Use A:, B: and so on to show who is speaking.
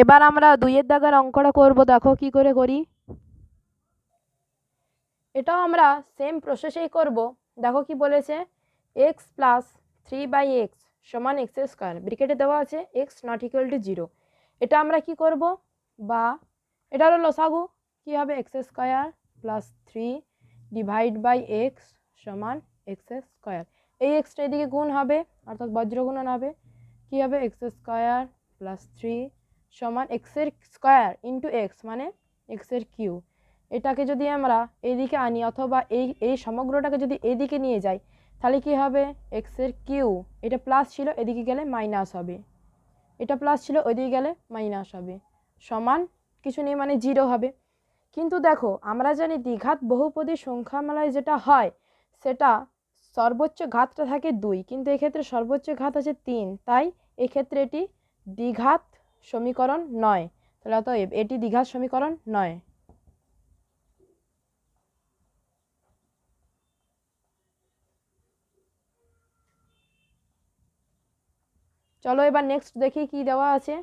A: এবার আমরা দুইয়ের দাগের অঙ্কটা করব, দেখো কি করে করি। এটাও আমরা সেম প্রসেসেই করব। দেখো কি বলেছে X plus three by X সমান এক্স স্কোয়ার ব্রিকেটে দেওয়া আছে X not equal to zero এটা আমরা কি করব? বা এটা হলো লসাগু। কী হবে? X square plus three divide by X সমান এক্স স্কোয়ার এই এক্সটা এদিকে গুণ হবে, অর্থাৎ বজ্রগুণন হবে। কী হবে? এক্স স্কোয়ার প্লাস থ্রি সমান এক্সের স্কোয়ার ইন্টু এক্স মানে এক্সের কিউ এটাকে যদি আমরা এইদিকে আনি অথবা এই এই সমগ্রটাকে যদি এইদিকে নিয়ে যাই, তাহলে কী হবে? এক্সের কিউ এটা প্লাস ছিল, এদিকে গেলে মাইনাস হবে। এটা প্লাস ছিল, ওইদিকে গেলে মাইনাস হবে। সমান কিছু নেই মানে জিরো হবে। কিন্তু দেখো, আমরা জানি দ্বিঘাত বহুপদী সংখ্যামালায় যেটা হয়, সেটা সর্বোচ্চ ঘাতটা থাকে দুই। কিন্তু এক্ষেত্রে সর্বোচ্চ ঘাত আছে তিন। তাই এক্ষেত্রে এটি দ্বিঘাত সমীকরণ নয়। তাহলে অতএব এটি দীঘার সমীকরণ নয়। চলো এবার নেক্সট দেখি কি দেওয়া আছে।